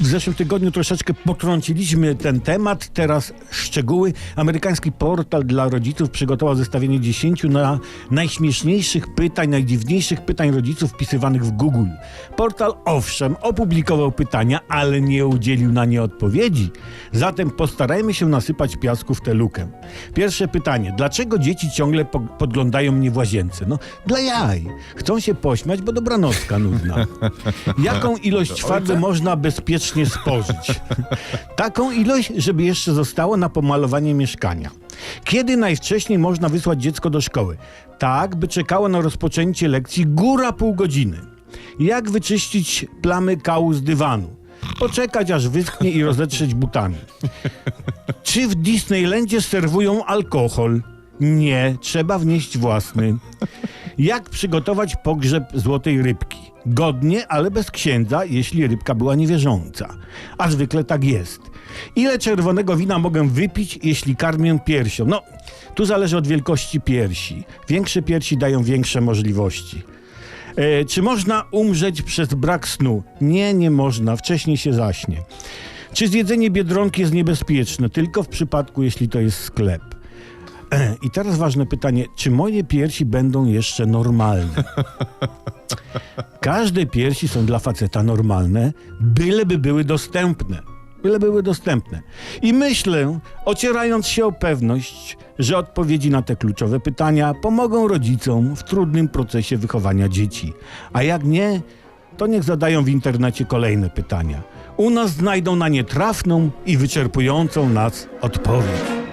W zeszłym tygodniu troszeczkę potrąciliśmy ten temat, teraz szczegóły. Amerykański portal dla rodziców przygotował zestawienie 10 na najśmieszniejszych pytań, najdziwniejszych pytań rodziców wpisywanych w Google. Portal owszem opublikował pytania, ale nie udzielił na nie odpowiedzi. Zatem postarajmy się nasypać piasku w tę lukę. Pierwsze pytanie. Dlaczego dzieci ciągle po- podglądają mnie w łazience? No, dla jaj. Chcą się pośmiać, bo dobranocka nudna. Jaką ilość farby można bezpiecznie spożyć? Taką ilość, żeby jeszcze zostało na pomalowanie mieszkania. Kiedy najwcześniej można wysłać dziecko do szkoły? Tak, by czekało na rozpoczęcie lekcji góra pół godziny. Jak wyczyścić plamy kału z dywanu? Poczekać aż wyschnie i rozetrzeć butami. Czy w Disneylandzie serwują alkohol? Nie, trzeba wnieść własny. Jak przygotować pogrzeb złotej rybki? Godnie, ale bez księdza, jeśli rybka była niewierząca. A zwykle tak jest. Ile czerwonego wina mogę wypić, jeśli karmię piersią? No, tu zależy od wielkości piersi. Większe piersi dają większe możliwości. E, czy można umrzeć przez brak snu? Nie, nie można. Wcześniej się zaśnie. Czy zjedzenie biedronki jest niebezpieczne? Tylko w przypadku, jeśli to jest sklep. E, I teraz ważne pytanie, czy moje piersi będą jeszcze normalne? Każde piersi są dla faceta normalne, byleby były dostępne. Byle były dostępne. I myślę, ocierając się o pewność, że odpowiedzi na te kluczowe pytania pomogą rodzicom w trudnym procesie wychowania dzieci. A jak nie, to niech zadają w internecie kolejne pytania. U nas znajdą na nie trafną i wyczerpującą nas odpowiedź.